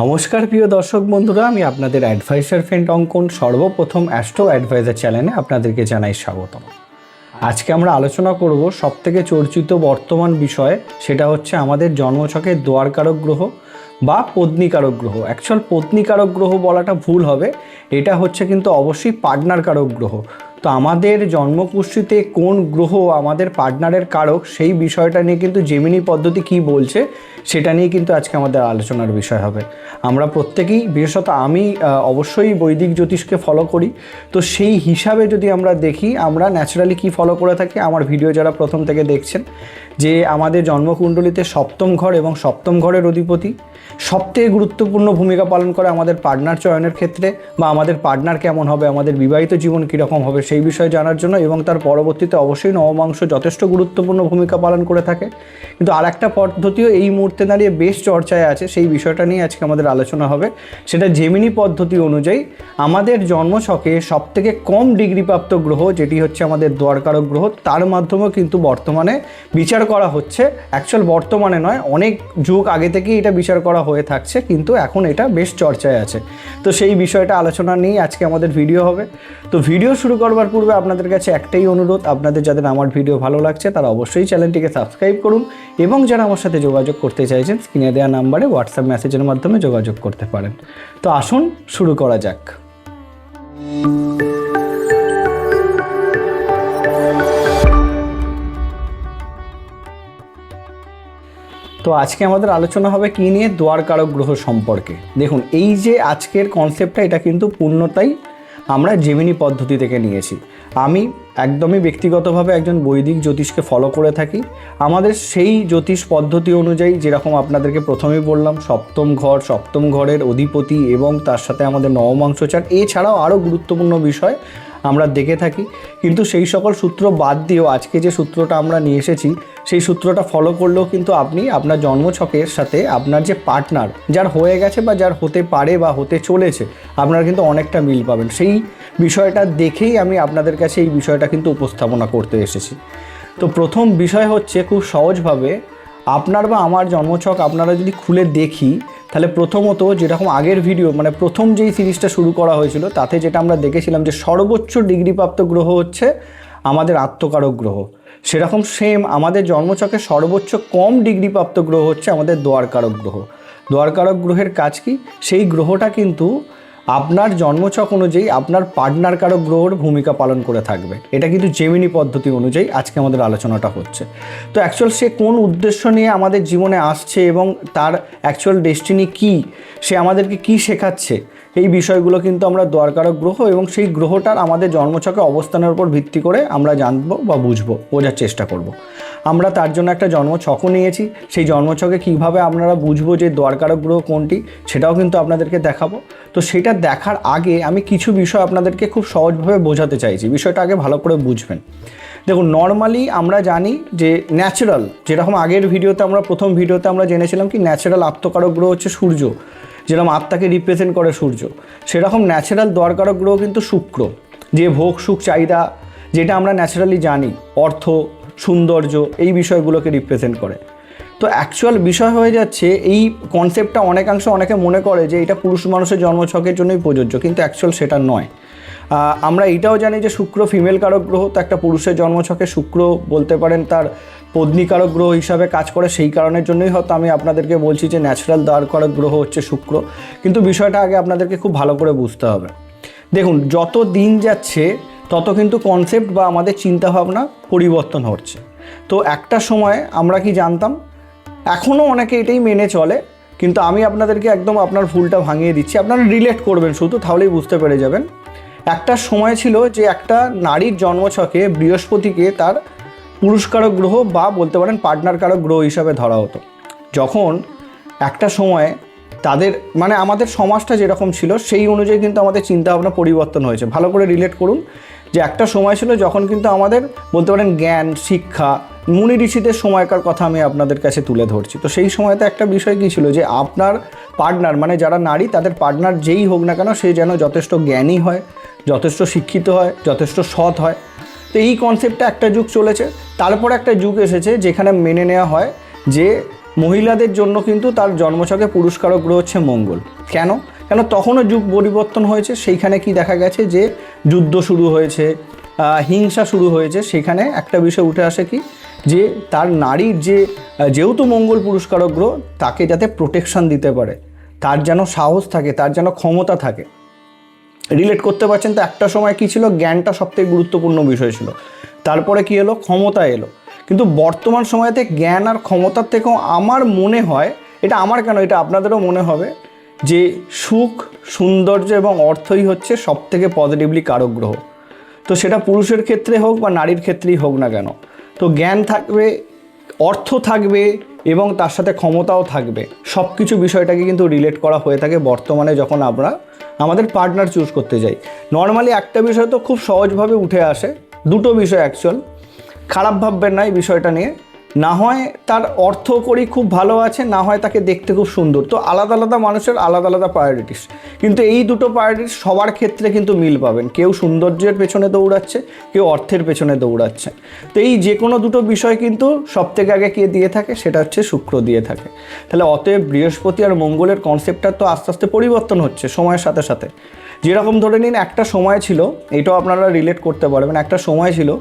নমস্কার, প্রিয় দর্শক বন্ধুরা। আমি আপনাদের অ্যাডভাইসার ফ্রেন্ড অঙ্কন, সর্বপ্রথম অ্যাস্ট্রো অ্যাডভাইজার চ্যানেলে আপনাদেরকে জানাই স্বাগতম। আজকে আমরা আলোচনা করব সবথেকে চর্চিত বর্তমান বিষয়, সেটা হচ্ছে আমাদের জন্মছকের দোয়ারকারক গ্রহ বা পত্নীকারক গ্রহ। অ্যাকচুয়াল পত্নীকারক গ্রহ বলাটা ভুল হবে। এটা হচ্ছে কিন্তু অবশ্যই পার্টনার কারক গ্রহ। তো আমাদের জন্মকুষ্ঠিতে কোন গ্রহ আমাদের পার্টনারের কারক সেই বিষয়টা নিয়ে কিন্তু জেমিনি পদ্ধতি কি বলছে সেটা নিয়ে কিন্তু আজকে আমাদের আলোচনার বিষয় হবে। আমরা প্রত্যেকেই, বিশেষত আমি অবশ্যই বৈদিক জ্যোতিষকে ফলো করি। তো সেই হিসাবে যদি আমরা দেখি, আমরা ন্যাচারালি কি ফলো করে থাকি? আমার ভিডিও যারা প্রথম থেকে দেখছেন, যে আমাদের জন্মকুণ্ডলিতে সপ্তম ঘর এবং সপ্তম ঘরের অধিপতি সবথেকে গুরুত্বপূর্ণ ভূমিকা পালন করে আমাদের পার্টনার চয়নের ক্ষেত্রে বা আমাদের পার্টনার কেমন হবে, আমাদের বিবাহিত জীবন কীরকম হবে সেই বিষয়ে জানার জন্য এবং তার পরবর্তীতে অবশ্যই নবমাংস যথেষ্ট গুরুত্বপূর্ণ ভূমিকা পালন করে থাকে। কিন্তু আর একটা পদ্ধতিও এই মুহূর্তে দাঁড়িয়ে বেশ চর্চায় আছে, সেই বিষয়টা নিয়ে আজকে আমাদের আলোচনা হবে। সেটা জেমিনি পদ্ধতি অনুযায়ী আমাদের জন্মছকে সবথেকে কম ডিগ্রিপ্রাপ্ত গ্রহ, যেটি হচ্ছে আমাদের দ্বারকারক গ্রহ, তার মাধ্যমেও কিন্তু বর্তমানে বিচার করা হচ্ছে। অ্যাকচুয়াল বর্তমানে নয়, অনেক যুগ আগে থেকেই এটা বিচার করা হয়ে থাকছে, কিন্তু এখন এটা বেশ চর্চায় আছে। তো সেই বিষয়টা আলোচনা নিয়েই আজকে আমাদের ভিডিও হবে। তো ভিডিও শুরু করবার পূর্বে আপনাদের কাছে একটাই অনুরোধ, আপনাদের যাদের আমার ভিডিও ভালো লাগছে, তারা অবশ্যই চ্যানেলটিকে সাবস্ক্রাইব করুন এবং যারা আমার সাথে যোগাযোগ করতে চাইছেন, স্ক্রিনে দেওয়া নাম্বারে হোয়াটসঅ্যাপ মেসেজের মাধ্যমে যোগাযোগ করতে পারেন। তো আসুন, শুরু করা যাক। তো আজকে আমাদের আলোচনা হবে কী নিয়ে, দ্বারকারক গ্রহ সম্পর্কে। দেখুন, এই যে আজকের কনসেপ্টটা এটা কিন্তু পূর্ণতাই আমরা জেমিনি পদ্ধতি থেকে নিয়েছি। আমি একদমই ব্যক্তিগতভাবে একজন বৈদিক জ্যোতিষকে ফলো করে থাকি। আমাদের সেই জ্যোতিষ পদ্ধতি অনুযায়ী যেরকম আপনাদেরকে প্রথমেই বললাম, সপ্তম ঘর, সপ্তম ঘরের অধিপতি এবং তার সাথে আমাদের নবমাংসচার এছাড়াও আরও গুরুত্বপূর্ণ বিষয় আমরা দেখে থাকি। কিন্তু সেই সকল সূত্র বাদ দিয়েও আজকে যে সূত্রটা আমরা নিয়ে এসেছি, সেই সূত্রটা ফলো করলেও কিন্তু আপনি আপনার জন্মছকের সাথে আপনার যে পার্টনার যার হয়ে গেছে বা যার হতে পারে বা হতে চলেছে, আপনারা কিন্তু অনেকটা মিল পাবেন। সেই বিষয়টা দেখেই আমি আপনাদের কাছে এই বিষয়টা কিন্তু উপস্থাপনা করতে এসেছি। তো প্রথম বিষয় হচ্ছে খুব সহজভাবে আপনার বা আমার জন্মছক আপনারা যদি খুলে দেখি, তাহলে প্রথমত যেরকম আগের ভিডিও মানে প্রথম যেই সিরিজটা শুরু করা হয়েছিল, তাতে যেটা আমরা দেখেছিলাম যে সর্বোচ্চ ডিগ্রিপ্রাপ্ত গ্রহ হচ্ছে আমাদের আত্মকারক গ্রহ। সেরকম সেম আমাদের জন্মছকে সর্বোচ্চ কম ডিগ্রিপ্রাপ্ত গ্রহ হচ্ছে আমাদের দোয়ারকারক গ্রহ। দোয়ারকারক গ্রহের কাজ কি? সেই গ্রহটা কিন্তু আপনার জন্মছক অনুযায়ী আপনার পার্টনার কারক গ্রহর ভূমিকা পালন করে থাকবে এটা কিন্তু জেমিনি পদ্ধতি অনুযায়ী আজকে আমাদের আলোচনাটা হচ্ছে তো অ্যাকচুয়াল সে কোন উদ্দেশ্য নিয়ে আমাদের জীবনে আসছে এবং তার অ্যাকচুয়াল ডেস্টিনি কি, সে আমাদেরকে কি শেখাচ্ছে, এই বিষয়গুলো কিন্তু আমরা দ্বারকারক গ্রহ এবং সেই গ্রহটার আমাদের জন্মছকে অবস্থানের উপর ভিত্তি করে আমরা জানব বা বুঝব, বোঝার চেষ্টা করব। আমরা তার জন্য একটা জন্মছকও নিয়েছি। সেই জন্মছকে কীভাবে আপনারা বুঝব যে দ্বারকারক গ্রহ কোনটি, সেটাও কিন্তু আপনাদেরকে দেখাবো। তো সেটা দেখার আগে আমি কিছু বিষয় আপনাদেরকে খুব সহজভাবে বোঝাতে চাইছি। বিষয়টা আগে ভালো করে বুঝবেন। দেখুন নর্মালি আমরা জানি যে ন্যাচারাল যেরকম আগের ভিডিওতে আমরা, প্রথম ভিডিওতে আমরা জেনেছিলাম কি ন্যাচারাল আত্মকারক গ্রহ হচ্ছে সূর্য। যেরকম আত্মাকে রিপ্রেজেন্ট করে সূর্য। সেরকম ন্যাচারাল দ্বারকারক গ্রহ কিন্তু শুক্র। যে ভোগ, সুখ, চাহিদা, যেটা আমরা ন্যাচারালি জানি, অর্থ সৌন্দর্য এই বিষয়গুলোকে রিপ্রেজেন্ট করে। তো অ্যাকচুয়াল বিষয় হয়ে যাচ্ছে, এই কনসেপ্টটা অনেকাংশ অনেকে মনে করে যে এটা পুরুষ মানুষের জন্মছকের জন্যই প্রযোজ্য, কিন্তু অ্যাকচুয়াল সেটা নয়। আমরা এটাও জানি যে শুক্র ফিমেল কারক গ্রহ, তো একটা পুরুষের জন্মছকে শুক্র বলতে পারেন তার পত্নীকারক গ্রহ হিসাবে কাজ করে, সেই কারণের জন্যই হয়তো আমি আপনাদেরকে বলছি যে ন্যাচারাল দ্বার দ্বারকারক গ্রহ হচ্ছে শুক্র। কিন্তু বিষয়টা আগে আপনাদেরকে খুব ভালো করে বুঝতে হবে। দেখুন, যত দিন যাচ্ছে তত কিন্তু কনসেপ্ট বা আমাদের চিন্তাভাবনা পরিবর্তন হচ্ছে। তো একটা সময় আমরা কি জানতাম এখনও অনেকে এটাই মেনে চলে, কিন্তু আমি আপনাদেরকে একদম আপনার ভুলটা ভাঙিয়ে দিচ্ছি। আপনারা রিলেট করবেন শুধু, তাহলেই বুঝতে পেরে যাবেন। একটা সময় ছিল যে একটা নারীর জন্মছকে বৃহস্পতিকে তার পুরস্কারক গ্রহ বা বলতে পারেন পার্টনার কারক গ্রহ হিসাবে ধরা হতো। যখন একটা সময় তাদের মানে আমাদের সমাজটা যেরকম ছিল, সেই অনুযায়ী কিন্তু আমাদের চিন্তাভাবনা পরিবর্তন হয়েছে। ভালো করে রিলেট করুন যে একটা সময় ছিল যখন কিন্তু আমাদের বলতে পারেন জ্ঞান, শিক্ষা, মুনি ঋষিদের সময়কার কথা আমি আপনাদের কাছে তুলে ধরছি। তো সেই সময়তে একটা বিষয় কী ছিল যে আপনার পার্টনার মানে যারা নারী, তাদের পার্টনার যেই হোক না কেন, সে যেন যথেষ্ট জ্ঞানী হয়, যথেষ্ট শিক্ষিত হয়, যথেষ্ট সৎ হয়। তো এই কনসেপ্টটা একটা যুগ চলেছে। তারপর একটা যুগ এসেছে যেখানে মেনে নেওয়া হয় যে মহিলাদের জন্য কিন্তু তার জন্মছকে পুরস্কারক গ্রহ হচ্ছে মঙ্গল। কেন? কেন তখনও যুগ পরিবর্তন হয়েছে, সেইখানে কি দেখা গেছে যে যুদ্ধ শুরু হয়েছে হিংসা শুরু হয়েছে, সেখানে একটা বিষয় উঠে আসে কি? যে তার নারীর যে যেহেতু মঙ্গল পুরস্কারক গ্রহ তাকে যাতে প্রোটেকশন দিতে পারে, তার যেন সাহস থাকে, তার যেন ক্ষমতা থাকে। রিলেট করতে পারছেন তো একটা সময় কি ছিল? জ্ঞানটা সবথেকে গুরুত্বপূর্ণ বিষয় ছিল। তারপরে কি এলো? ক্ষমতা এলো। কিন্তু বর্তমান সময়তে জ্ঞান আর ক্ষমতার থেকেও আমার মনে হয়, এটা আমার কেন, এটা আপনাদেরও মনে হবে, যে সুখ, সৌন্দর্য এবং অর্থই হচ্ছে সব থেকে পজিটিভলি কারক গ্রহ। তো সেটা পুরুষের ক্ষেত্রে হোক বা নারীর ক্ষেত্রেই হোক না কেন, তো জ্ঞান থাকবে, অর্থ থাকবে এবং তার সাথে ক্ষমতাও থাকবে। সব কিছু বিষয়টাকে কিন্তু রিলেট করা হয়ে থাকে বর্তমানে যখন আমরা আমাদের পার্টনার চুজ করতে যাই। নর্মালি একটা বিষয় তো খুব সহজভাবে উঠে আসে, দুটো বিষয় অ্যাকচুয়াল খারাপ ভাববেন না এই বিষয়টা নিয়ে। না হয় তার অর্থ করি খুব ভালো আছে, না হয় তাকে দেখতে খুব সুন্দর। তো আলাদা আলাদা মানুষের আলাদা আলাদা প্রায়োরিটিস কিন্তু এই দুটো প্রায়োরিটিস সবার ক্ষেত্রে কিন্তু মিল পাবেন। কেউ সৌন্দর্যের পেছনে দৌড়াচ্ছে, কেউ অর্থের পেছনে দৌড়াচ্ছে। তো এই যে কোনো দুটো বিষয় কিন্তু সব থেকে আগে কে দিয়ে থাকে, সেটা হচ্ছে শুক্র দিয়ে থাকে। তাহলে অতএব বৃহস্পতি আর মঙ্গলের কনসেপ্টটা তো আস্তে আস্তে পরিবর্তন হচ্ছে সময়ের সাথে সাথে। যেরকম ধরে নিন একটা সময় ছিল, এটাও আপনারা রিলেট করতে পারবেন, একটা সময় ছিল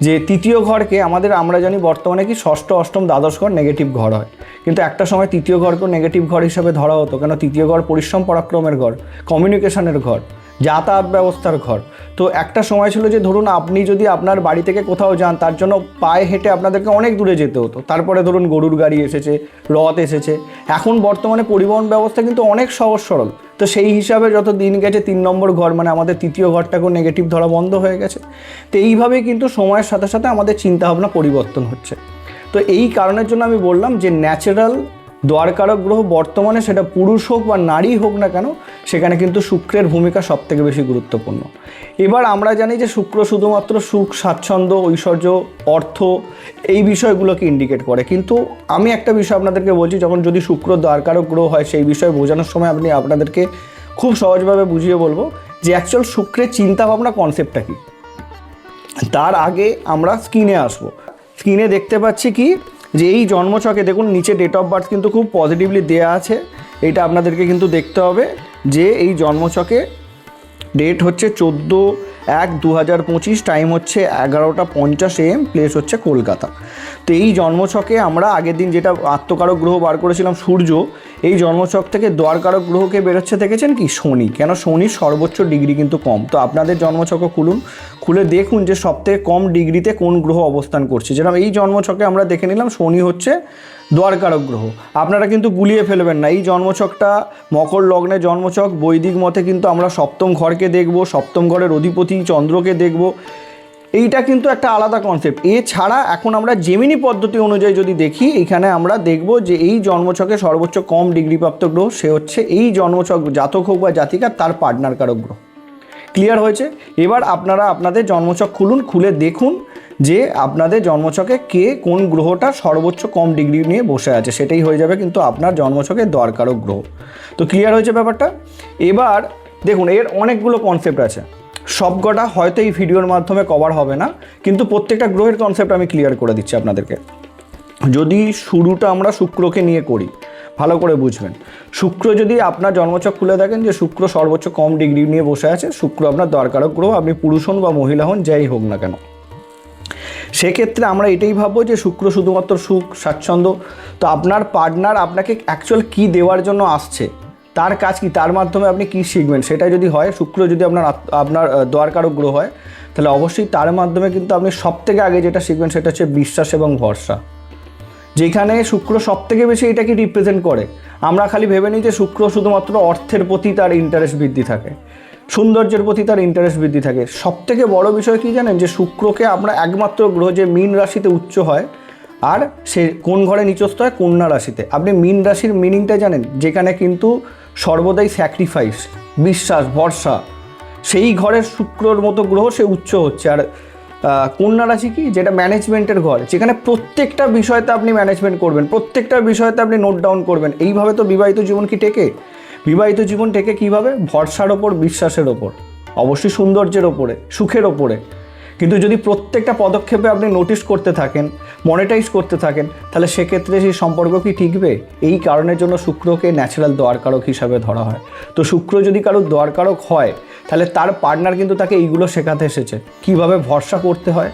যে তৃতীয় ঘরকে আমাদের, আমরা জানি বর্তমানে কি ষষ্ঠ, অষ্টম, দ্বাদশ ঘর নেগেটিভ ঘর হয়। কিন্তু একটা সময় তৃতীয় ঘরকেও নেগেটিভ ঘর হিসাবে ধরা হতো, কেন তৃতীয় ঘর পরিশ্রম, পরাক্রমের ঘর কমিউনিকেশনের ঘর। যাতায়াত ব্যবস্থার ঘর। তো একটা সময় ছিল যে, ধরুন আপনি যদি আপনার বাড়ি থেকে কোথাও যান, তার জন্য পায়ে হেঁটে আপনাদেরকে অনেক দূরে যেতে হতো। তারপরে ধরুন গরুর গাড়ি এসেছে, রথ এসেছে। এখন বর্তমানে পরিবহন ব্যবস্থা কিন্তু অনেক সহজ সরল। তো সেই হিসাবে যত দিন গেছে, তিন নম্বর ঘর মানে আমাদের তৃতীয় ঘরটাকেও নেগেটিভ ধরা বন্ধ হয়ে গেছে। তো এইভাবেই কিন্তু সময়ের সাথে সাথে আমাদের চিন্তাভাবনা পরিবর্তন হচ্ছে। তো এই কারণের জন্য আমি বললাম যে ন্যাচারাল দ্বারকারক গ্রহ বর্তমানে সেটা পুরুষ হোক বা নারী হোক না কেন, সেখানে কিন্তু শুক্রের ভূমিকা সব থেকে বেশি গুরুত্বপূর্ণ। এবার আমরা জানি যে শুক্র শুধুমাত্র সুখ, স্বাচ্ছন্দ্য, ঐশ্বর্য, অর্থ এই বিষয়গুলোকে ইন্ডিকেট করে। কিন্তু আমি একটা বিষয় আপনাদেরকে বলছি, যখন যদি শুক্র দ্বারকারক গ্রহ হয়, সেই বিষয়ে বোঝানোর সময় আপনি আপনাদেরকে খুব সহজভাবে বুঝিয়ে বলব যে অ্যাকচুয়াল শুক্রের চিন্তাভাবনা কনসেপ্টটা কী। তার আগে আমরা স্ক্রিনে আসব। স্ক্রিনে দেখতে পাচ্ছি কি যে এই জন্মছকে দেখুন, নিচে ডেট অফ বার্থ কিন্তু খুব পজিটিভলি দেওয়া আছে। এটা আপনাদেরকে কিন্তু দেখতে হবে যে এই জন্মছকে ডেট হচ্ছে চোদ্দ এক দু হাজার পঁচিশ টাইম হচ্ছে এগারোটা পঞ্চাশ এম প্লেস হচ্ছে কলকাতা। তো এই জন্মছকে আমরা আগের দিন যেটা আত্মকারক গ্রহ বার করেছিলাম সূর্য, এই জন্মছক থেকে দ্বারকারক গ্রহকে বেরোচ্ছে, দেখেছেন কি? শনি। কেন? শনির সর্বোচ্চ ডিগ্রি কিন্তু কম। তো আপনাদের জন্মছকও খুলুন। খুলে দেখুন যে সবথেকে কম ডিগ্রিতে কোন গ্রহ অবস্থান করছে। যেরকম এই জন্মছকে আমরা দেখে নিলাম, শনি হচ্ছে দ্বারকারক গ্রহ আপনারা কিন্তু গুলিয়ে ফেলবেন না। এই জন্মছকটা মকর লগ্নে জন্মছক, বৈদিক মতে কিন্তু আমরা সপ্তম ঘরকে দেখব, সপ্তম ঘরের অধিপতি চন্দ্রকে দেখব। এইটা কিন্তু একটা আলাদা কনসেপ্ট এছাড়া এখন আমরা জেমিনি পদ্ধতি অনুযায়ী যদি দেখি, এখানে আমরা দেখব যে এই জন্মছকে সর্বোচ্চ কম ডিগ্রিপ্রাপ্ত গ্রহ, সে হচ্ছে এই জন্মছক জাতক হোক বা জাতিকা, তার পার্টনার কারক গ্রহ। ক্লিয়ার হয়েছে? এবার আপনারা আপনাদের জন্মছক খুলুন, খুলে দেখুন। যে আপনাদের জন্মছকে কে কোন গ্রহটা সর্বোচ্চ কম ডিগ্রি নিয়ে বসে আছে, সেটাই হয়ে যাবে কিন্তু আপনার জন্মছকে দরকারও গ্রহ। তো ক্লিয়ার হয়েছে ব্যাপারটা? এবার দেখুন, এর অনেকগুলো কনসেপ্ট আছে। সবকটা হয়তো এই ভিডিওর মাধ্যমে কভার হবে না, কিন্তু প্রত্যেকটা গ্রহের কনসেপ্ট আমি ক্লিয়ার করে দিচ্ছি আপনাদেরকে। যদি শুরুটা আমরা শুক্রকে নিয়ে করি, ভালো করে বুঝবেন। শুক্র যদি আপনার জন্মচক খুলে দেখেন যে শুক্র সর্বোচ্চ কম ডিগ্রি নিয়ে বসে আছে, শুক্র আপনার দরকারক গ্রহ, আপনি পুরুষ হন বা মহিলা হন, যাই হোক না কেন। সেক্ষেত্রে আমরা এটাই ভাববো যে শুক্র শুধুমাত্র সুখ স্বাচ্ছন্দ্য। তো আপনার পার্টনার আপনাকে অ্যাকচুয়াল কী দেওয়ার জন্য আসছে? তার কাজ কি? তার মাধ্যমে আপনি কী শিখবেন? সেটা যদি হয় শুক্র যদি আপনার আপনার আহ, দ্বারকারক গ্রহ হয় তাহলে অবশ্যই তার মাধ্যমে কিন্তু আপনি সব থেকে আগে যেটা শিখবেন সেটা হচ্ছে বিশ্বাস এবং ভরসা। যেখানে শুক্র সব থেকে বেশি এটাকে রিপ্রেজেন্ট করে? আমরা খালি ভেবে নিই যে শুক্র শুধুমাত্র অর্থের প্রতি তার ইন্টারেস্ট বৃদ্ধি থাকে। সৌন্দর্যের প্রতি তার ইন্টারেস্ট বৃদ্ধি থাকে। সব থেকে বড় বিষয় কি জানেন? যে শুক্রকে আমরা একমাত্র গ্রহ যে মীন রাশিতে উচ্চ হয়, আর সে কোন ঘরে নিচস্থ হয়? কন্যা রাশিতে। আপনি মীন রাশির মিনিংটা জানেন, যেখানে কিন্তু সর্বদাই স্যাক্রিফাইস বিশ্বাস, ভরসা, সেই ঘরের শুক্রর মতো গ্রহ সে উচ্চ হচ্ছে। আর কন্যা রাশি কি? যেটা ম্যানেজমেন্টের ঘর, যেখানে প্রত্যেকটা বিষয়তে আপনি ম্যানেজমেন্ট করবেন, প্রত্যেকটা বিষয়তে আপনি নোট ডাউন করবেন। এইভাবে তো বিবাহিত জীবন কি টেকে? বিবাহিত জীবন টেকে কীভাবে? ভরসার ওপর, বিশ্বাসের ওপর। অবশ্যই সৌন্দর্যের ওপরে, সুখের ওপরে। কিন্তু যদি প্রত্যেকটা পদক্ষেপে আপনি নোটিশ করতে থাকেন মনিটাইজ করতে থাকেন, তাহলে সেক্ষেত্রে সেই সম্পর্ক কি টিকবে? এই কারণের জন্য শুক্রকে ন্যাচারাল দোয়ারকারক হিসাবে ধরা হয়। তো শুক্র যদি কারোর দোয়ারকারক হয়, তাহলে তার পার্টনার কিন্তু তাকে এইগুলো শেখাতে এসেছে। কীভাবে ভরসা করতে হয়?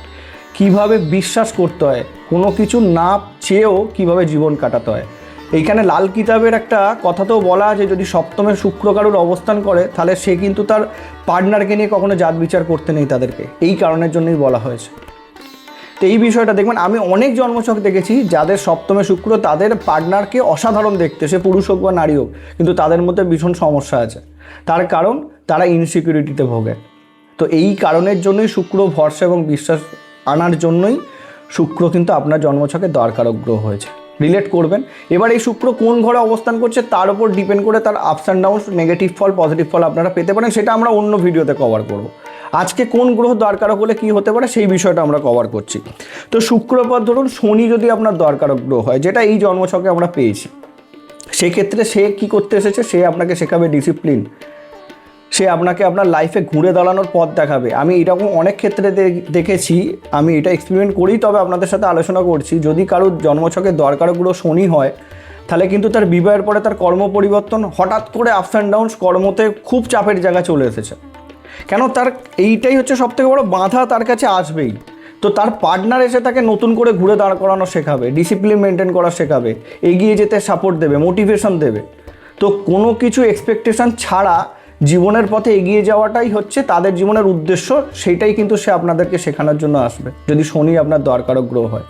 কীভাবে বিশ্বাস করতে হয়? কোনো কিছু না চেয়েও কীভাবে জীবন কাটাতে হয়? এইখানে লাল কিতাবের একটা কথাতেও বলা আছে, যদি সপ্তমে শুক্র কারোর অবস্থান করে, তাহলে সে কিন্তু তার পার্টনারকে নিয়ে কখনো জাত বিচার করতে নেই তাদেরকে। এই কারণের জন্যই বলা হয়েছে। তো এই বিষয়টা দেখবেন, আমি অনেক জন্মছক দেখেছি, যাদের সপ্তমে শুক্র তাদের পার্টনারকে অসাধারণ দেখতে, সে পুরুষ হোক বা নারী হোক, কিন্তু তাদের মধ্যে ভীষণ সমস্যা আছে। তার কারণ, তারা ইনসিকিউরিটিতে ভোগে। তো এই কারণের জন্যই শুক্র ভরসা এবং বিশ্বাস আনার জন্যই শুক্র কিন্তু আপনার জন্মছকে দরকারক গ্রহ হয়েছে। রিলেট করবেন। এবার এই শুক্র কোন ঘরে অবস্থান করছে তার উপর ডিপেন্ড করে তার আপস অ্যান্ড ডাউন নেগেটিভ ফল পজিটিভ ফল আপনারা পেতে পারেন, সেটা আমরা অন্য ভিডিওতে কভার করব। আজকে কোন গ্রহ দরকারক হলে কী হতে পারে সেই বিষয়টা আমরা কভার করছি। তো শুক্রপর ধরুন, শনি যদি আপনার দরকারক গ্রহ হয়, যেটা এই জন্মছকে আমরা পেয়েছি, সেক্ষেত্রে সে কি করতে এসেছে? সে আপনাকে শেখাবে ডিসিপ্লিন সে আপনাকে আপনার লাইফে ঘুরে দাঁড়ানোর পথ দেখাবে। আমি এরকম অনেক ক্ষেত্রে দেখেছি, আমি এটা এক্সপেরিমেন্ট করি তবে আপনাদের সাথে আলোচনা করছি। যদি কারোর জন্মছকের দরকারগুলো শনি হয়, তাহলে কিন্তু তার বিবাহের পরে তার কর্ম পরিবর্তন হঠাৎ করে আপস অ্যান্ড ডাউনস কর্মতে খুব চাপের জায়গা চলে এসেছে। কেন তার এইটাই হচ্ছে সবথেকে বড় বাধা তার কাছে আসবেই। তো তার পার্টনার এসে তাকে নতুন করে ঘুরে দাঁড় করানো শেখাবে ডিসিপ্লিন মেনটেন করা শেখাবে, এগিয়ে যেতে সাপোর্ট দেবে মোটিভেশন দেবে। তো কোনো কিছু এক্সপেকটেশন ছাড়া জীবনের পথে এগিয়ে যাওয়াটাই হচ্ছে তাদের জীবনের উদ্দেশ্য, সেইটাই কিন্তু সে আপনাদেরকে শেখানোর জন্য আসবে, যদি শনি আপনার দরকারক গ্রহ হয়।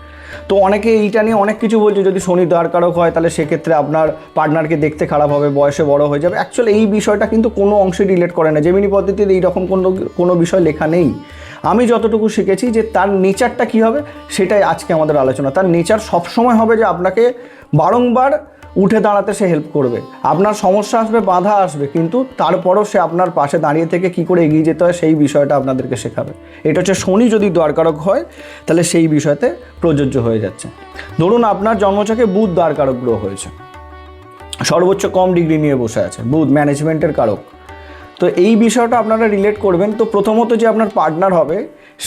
তো অনেকে এইটা নিয়ে অনেক কিছু বলছে, যদি শনি দরকারক হয়, তাহলে সেক্ষেত্রে আপনার পার্টনারকে দেখতে খারাপ হবে, বয়সে বড় হয়ে যাবে। অ্যাকচুয়ালি এই বিষয়টা কিন্তু কোনো অংশে রিলেট করে না। জেমিনি পদ্ধতিতে এইরকম কোনো কোনো বিষয় লেখা নেই। আমি যতটুকু শিখেছি যে তার নেচারটা কী হবে, সেটাই আজকে আমাদের আলোচনা। তার নেচার সবসময় হবে যে আপনাকে বারংবার উঠে দাঁড়াতে সে হেল্প করবে। আপনার সমস্যা আসবে, বাধা আসবে, কিন্তু তারপরও সে আপনার পাশে দাঁড়িয়ে থেকে কি করে এগিয়ে যেতে হয় সেই বিষয়টা আপনাদেরকে শেখাবে। এটা হচ্ছে শনি যদি দ্বারকারক হয়, তাহলে সেই বিষয়তে প্রযোজ্য হয়ে যাচ্ছে। ধরুন আপনার জন্মছকে বুধ দ্বারকারক গ্রহ হয়েছে। সর্বোচ্চ কম ডিগ্রি নিয়ে বসে আছে, বুধ ম্যানেজমেন্টের কারক। তো এই বিষয়টা আপনারা রিলেট করবেন। তো প্রথমত যে আপনার পার্টনার হবে,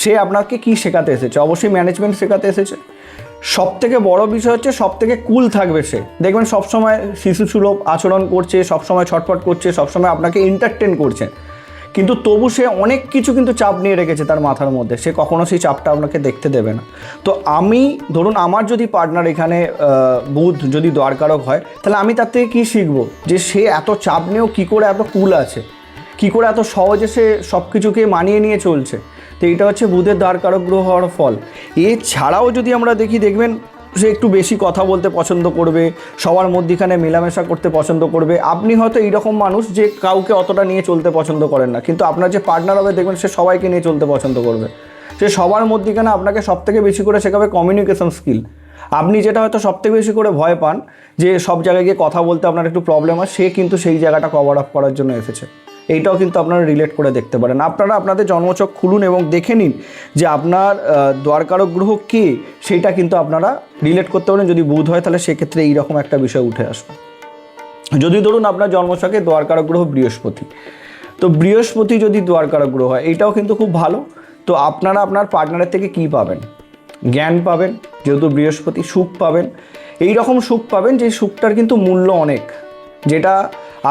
সে আপনাকে কি শেখাতে এসেছে? অবশ্যই ম্যানেজমেন্ট শেখাতে এসেছে। সব থেকে বড় বিষয় হচ্ছে সব থেকে কুল থাকবে সে। দেখবেন সবসময় শিশু সুলভ আচরণ করছে, সবসময় ছটফট করছে, সবসময় আপনাকে এন্টারটেন করছে। কিন্তু তবু সে অনেক কিছু কিন্তু চাপ নিয়ে রেখেছে তার মাথার মধ্যে। সে কখনো সেই চাপটা আপনাকে দেখতে দেবে না। তো আমি, ধরুন আমার যদি পার্টনার এখানে বুধ যদি দরকারক হয়, তাহলে আমি তার থেকে কী শিখব? যে সে এত চাপ নিয়েও কী করে এত কুল আছে? কী করে এত সহজে সে সব কিছুকে মানিয়ে নিয়ে চলছে? তো এটা হচ্ছে বুধের দ্বারকারক গ্রহ হওয়ার ফল। এছাড়াও যদি আমরা দেখি, দেখবেন সে একটু বেশি কথা বলতে পছন্দ করবে, সবার মধ্যিখানে মেলামেশা করতে পছন্দ করবে। আপনি হয়তো এইরকম মানুষ যে কাউকে অতটা নিয়ে চলতে পছন্দ করেন না। কিন্তু আপনার যে পার্টনার হবে, দেখবেন সে সবাইকে নিয়ে চলতে পছন্দ করবে। সে সবার মধ্যিখানে আপনাকে সব থেকে বেশি করে শেখাবে কমিউনিকেশন স্কিল আপনি যেটা হয়তো সব থেকে বেশি করে ভয় পান, যে সব জায়গায় গিয়ে কথা বলতে আপনার একটু প্রবলেম হয়, সে কিন্তু সেই জায়গাটা কভার আপ করার জন্য এসেছে। এইটাও কিন্তু আপনারা রিলেট করে দেখতে পারেন। আপনারা আপনাদের জন্মচক খুলুন এবং দেখে নিন যে আপনার দ্বারকারক গ্রহ কে সেইটা কিন্তু আপনারা রিলেট করতে পারেন। যদি বুধ হয় তাহলে সেক্ষেত্রে এইরকম একটা বিষয় উঠে আসবে। যদি ধরুন আপনার জন্মছকে দ্বারকারক গ্রহ বৃহস্পতি, তো বৃহস্পতি যদি দ্বারকারক গ্রহ হয়, এটাও কিন্তু খুব ভালো। তো আপনারা আপনার পার্টনারের থেকে কি পাবেন? জ্ঞান পাবেন, যেহেতু বৃহস্পতি সুখ পাবেন। এই রকম সুখ পাবেন যে সুখটার কিন্তু মূল্য অনেক। যেটা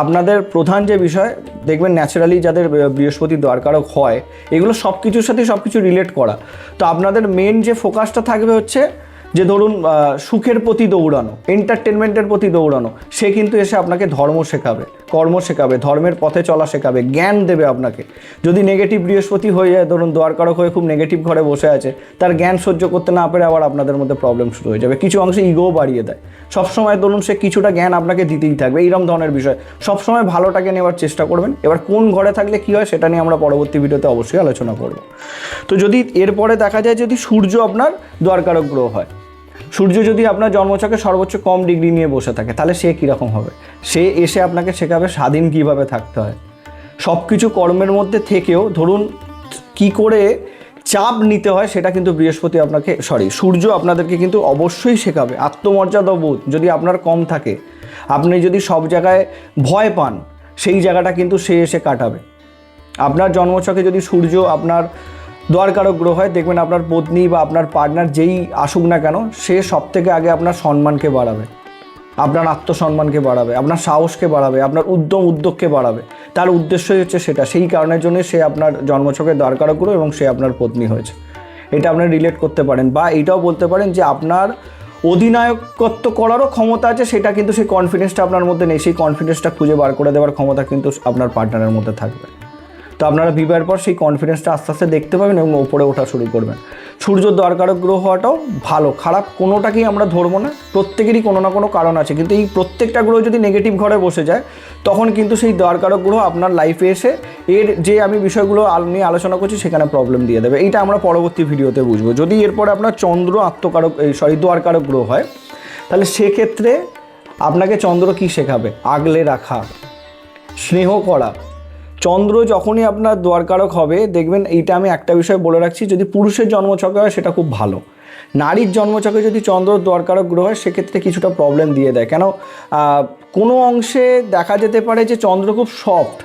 আপনাদের প্রধান যে বিষয়, দেখবেন ন্যাচারালি যাদের বৃহস্পতির দরকারও হয়, এগুলো সব কিছুর সাথে সব কিছু রিলেট করা। তো আপনাদের মেন যে ফোকাসটা থাকবে হচ্ছে যে ধরুন সুখের প্রতি দৌড়ানো এন্টারটেনমেন্টের প্রতি দৌড়ানো, সে কিন্তু এসে আপনাকে ধর্ম শেখাবে, কর্ম শেখাবে, ধর্মের পথে চলা শেখাবে, জ্ঞান দেবে আপনাকে। যদি নেগেটিভ বৃহস্পতি হয়ে যায়, ধরুন, দ্বারকারক হয়ে খুব নেগেটিভ ঘরে বসে আছে, তার জ্ঞান সহ্য করতে না পেরে আবার আপনাদের মধ্যে প্রবলেম শুরু হয়ে যাবে। কিছু অংশে ইগোও বাড়িয়ে দেয়। সবসময় ধরুন, সে কিছুটা জ্ঞান আপনাকে দিতেই থাকবে এইরকম ধরনের বিষয়। সবসময় ভালোটাকে নেওয়ার চেষ্টা করবেন। এবার কোন ঘরে থাকলে কী হয়, সেটা নিয়ে আমরা পরবর্তী ভিডিওতে অবশ্যই আলোচনা করব। তো যদি এরপরে দেখা যায়, যদি সূর্য আপনার দ্বারকারক গ্রহ হয় সূর্য যদি আপনার জন্মছকে সর্বোচ্চ কম ডিগ্রি নিয়ে বসে থাকে, তাহলে সে কীরকম হবে? সে এসে আপনাকে শেখাবে স্বাধীন কীভাবে থাকতে হয়। সব কিছু কর্মের মধ্যে থেকেও ধরুন কি করে চাপ নিতে হয় সেটা কিন্তু বৃহস্পতি আপনাকে সরি সূর্য আপনাদেরকে কিন্তু অবশ্যই শেখাবে। আত্মমর্যাদা বোধ যদি আপনার কম থাকে, আপনি যদি সব জায়গায় ভয় পান, সেই জায়গাটা কিন্তু সে এসে কাটাবে। আপনার জন্মছকে যদি সূর্য আপনার দ্বারকারক গ্রহ হয় দেখবেন আপনার পত্নী বা আপনার পার্টনার যেই আসুক না কেন, সে সব থেকে আগে আপনার সম্মানকে বাড়াবে। আপনার আত্মসম্মানকে বাড়াবে, আপনার সাহসকে বাড়াবে, আপনার উদ্যম উদ্যোগকে বাড়াবে। তার উদ্দেশ্যই হচ্ছে সেটা। সেই কারণের জন্য সে আপনার জন্মছকে দ্বারকারক গ্রহ এবং সে আপনার পত্নী হয়েছে। এটা আপনি রিলেট করতে পারেন বা এটাও বলতে পারেন যে আপনার অধিনায়কত্ব করারও ক্ষমতা আছে, সেটা কিন্তু সেই কনফিডেন্সটা আপনার মধ্যে নেই। সেই কনফিডেন্সটা খুঁজে বার করে দেওয়ার ক্ষমতা কিন্তু আপনার পার্টনারের মধ্যে থাকবে। তো আপনারা বিবাহের পর সেই কনফিডেন্সটা আস্তে আস্তে দেখতে পাবেন এবং ওপরে ওঠা শুরু করবেন। সূর্য দ্বারকারক গ্রহ হওয়াটাও ভালো, খারাপ কোনোটাকেই আমরা ধরবো না, প্রত্যেকেরই কোনো না কোনো কারণ আছে। কিন্তু এই প্রত্যেকটা গ্রহ যদি নেগেটিভ ঘরে বসে যায়, তখন কিন্তু সেই দ্বারকারক গ্রহ আপনার লাইফে এসে এর যে আমি বিষয়গুলো নিয়ে আলোচনা করছি, সেখানে প্রবলেম দিয়ে দেবে। এইটা আমরা পরবর্তী ভিডিওতে বুঝব। যদি এরপরে আপনার চন্দ্র আত্মকারক, এই সরি দ্বারকারক গ্রহ হয়, তাহলে সেক্ষেত্রে আপনাকে চন্দ্র কি শেখাবে? আগলে রাখা, স্নেহ করা চন্দ্র যখনই আপনার দ্বারকারক হবে, দেখবেন এইটা আমি একটা বিষয় বলে রাখছি, যদি পুরুষের জন্মছকে হয়, সেটা খুব ভালো। নারীর জন্মছকে যদি চন্দ্র দ্বারকারক গ্রহ হয়, সেক্ষেত্রে কিছুটা প্রবলেম দিয়ে দেয়। কেন? কোনো অংশে দেখা যেতে পারে যে চন্দ্র খুব সফট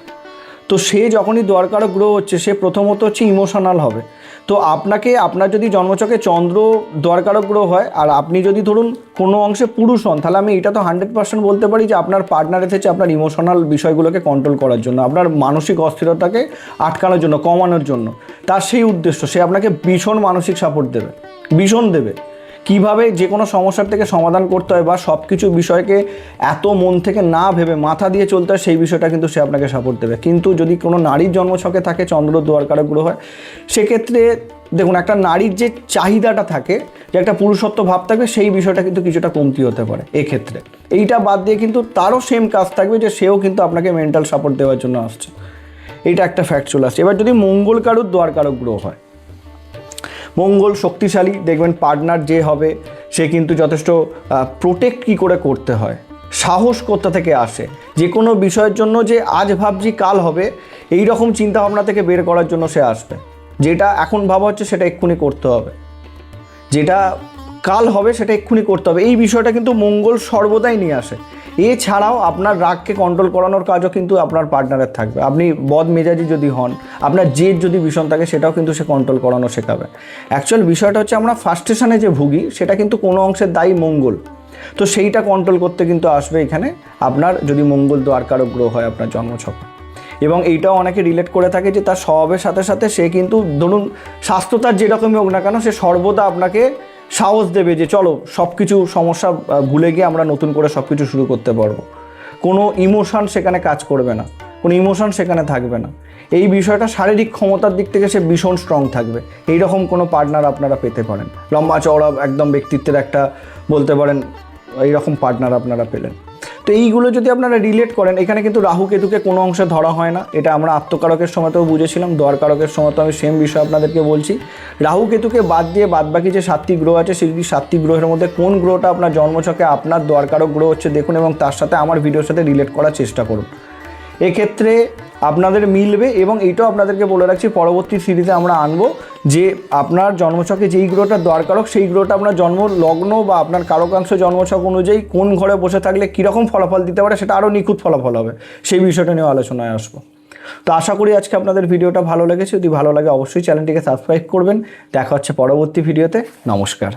তো সে যখনই দ্বারকারক গ্রহ হচ্ছে, সে প্রথমত হচ্ছে ইমোশনাল হবে। তো আপনাকে, আপনার যদি জন্মচকে চন্দ্র দরকার গ্রহ হয়, আর আপনি যদি ধরুন কোনো অংশে পুরুষ হন, তাহলে আমি এটা তো হান্ড্রেড পার্সেন্ট বলতে পারি যে আপনার পার্টনার এসেছে আপনার ইমোশনাল বিষয়গুলোকে কন্ট্রোল করার জন্য, আপনার মানসিক অস্থিরতাকে আটকানোর জন্য, কমানোর জন্য। তার সেই উদ্দেশ্য, সে আপনাকে ভীষণ মানসিক সাপোর্ট দেবে, ভীষণ দেবে। কীভাবে যে কোনো সমস্যার থেকে সমাধান করতে হয় বা সব কিছু বিষয়কে এত মন থেকে না ভেবে মাথা দিয়ে চলতে হয়, সেই বিষয়টা কিন্তু সে আপনাকে সাপোর্ট দেবে। কিন্তু যদি কোনো নারীর জন্মছকে থাকে, চন্দ্র দুয়ারকারক গ্রহ হয়, সেক্ষেত্রে দেখুন, একটা নারীর যে চাহিদাটা থাকে, যে একটা পুরুষত্ব ভাব থাকবে, সেই বিষয়টা কিন্তু কিছুটা কমতি হতে পারে এক্ষেত্রে। এইটা বাদ দিয়ে কিন্তু তারও সেম কাজ থাকবে যে সেও কিন্তু আপনাকে মেন্টাল সাপোর্ট দেওয়ার জন্য আসছে। এইটা একটা ফ্যাক্ট চলে আসছে এবার যদি মঙ্গল কারুর দ্বারকারক গ্রহ হয় মঙ্গল শক্তিশালী, দেখবেন পার্টনার যে হবে, সে কিন্তু যথেষ্ট প্রোটেক্ট কী করে করতে হয়? সাহস কোথা থেকে আসে? যে কোনো বিষয়ের জন্য যে আজ ভাবছি, কাল হবে, এই রকম চিন্তাভাবনা থেকে বের করার জন্য সে আসবে। যেটা এখন ভাবা হচ্ছে, সেটা এক্ষুনি করতে হবে। যেটা কাল হবে, সেটা এক্ষুনি করতে হবে। এই বিষয়টা কিন্তু মঙ্গল সর্বদাই নিয়ে আসে। এছাড়াও আপনার রাগকে কন্ট্রোল করানোর কাজও কিন্তু আপনার পার্টনারের থাকবে। আপনি বদ মেজাজি যদি হন, আপনার জেদ যদি ভীষণ থাকে, সেটাও কিন্তু সে কন্ট্রোল করানো শেখাবে। অ্যাকচুয়াল বিষয়টা হচ্ছে আমরা ফার্স্টেশনে যে ভুগি, সেটা কিন্তু কোনো অংশের দায়ী মঙ্গল। তো সেইটা কন্ট্রোল করতে কিন্তু আসবে এখানে। আপনার যদি মঙ্গল দ্বারকারক গ্রহ হয়, আপনার জন্মছক। এবং এইটাও অনেকে রিলেট করে থাকে যে তার স্বভাবের সাথে সাথে সে কিন্তু, ধরুন, স্বাস্থ্য তার যেরকমই হোক না কেন, সে সর্বদা আপনাকে সাহস দেবে যে চলো সব কিছু সমস্যা ভুলে গিয়ে আমরা নতুন করে সব কিছু শুরু করতে পারব। কোনো ইমোশান সেখানে কাজ করবে না। কোনো ইমোশন সেখানে থাকবে না। এই বিষয়টা শারীরিক ক্ষমতার দিক থেকে সে ভীষণ স্ট্রং থাকবে। এইরকম কোনো পার্টনার আপনারা পেতে পারেন। লম্বা চওড়া একদম ব্যক্তিত্বের একটা বলতে পারেন এইরকম পার্টনার আপনারা পেলেন। তো এইগুলো যদি আপনারা রিলেট করেন, এখানে কিন্তু রাহু কেতুকে কোনো অংশে ধরা হয় না। এটা আমরা আত্মকারকের সময়তেও বুঝেছিলাম দরকারকের সময় তো আমি সেম বিষয় আপনাদেরকে বলছি। রাহু কেতুকে বাদ দিয়ে বাদ বাকি যে সাতটি গ্রহ আছে, সেই সাতটি গ্রহের মধ্যে কোন গ্রহটা আপনার জন্মছকে আপনার দরকারক গ্রহ হচ্ছে দেখুন এবং তার সাথে আমার ভিডিওর সাথে রিলেট করার চেষ্টা করুন। এক্ষেত্রে আপনাদের মিলবে এবং এইটাও আপনাদেরকে বলে রাখছি, পরবর্তী সিরিজে আমরা আনব যে আপনার জন্মছকে যেই গ্রহটা দরকার হোক, সেই গ্রহটা আপনার জন্ম লগ্ন বা আপনার কারকাংশ জন্মছক অনুযায়ী কোন ঘরে বসে থাকলে কীরকম ফলাফল দিতে পারে সেটা আরও নিখুঁত ফলাফল হবে। সেই বিষয়টা নিয়ে আলোচনায় আসব। তো আশা করি আজকে আপনাদের ভিডিওটা ভালো লেগেছে। যদি ভালো লাগে অবশ্যই চ্যানেলটিকে সাবস্ক্রাইব করবেন। দেখা হচ্ছে পরবর্তী ভিডিওতে। নমস্কার।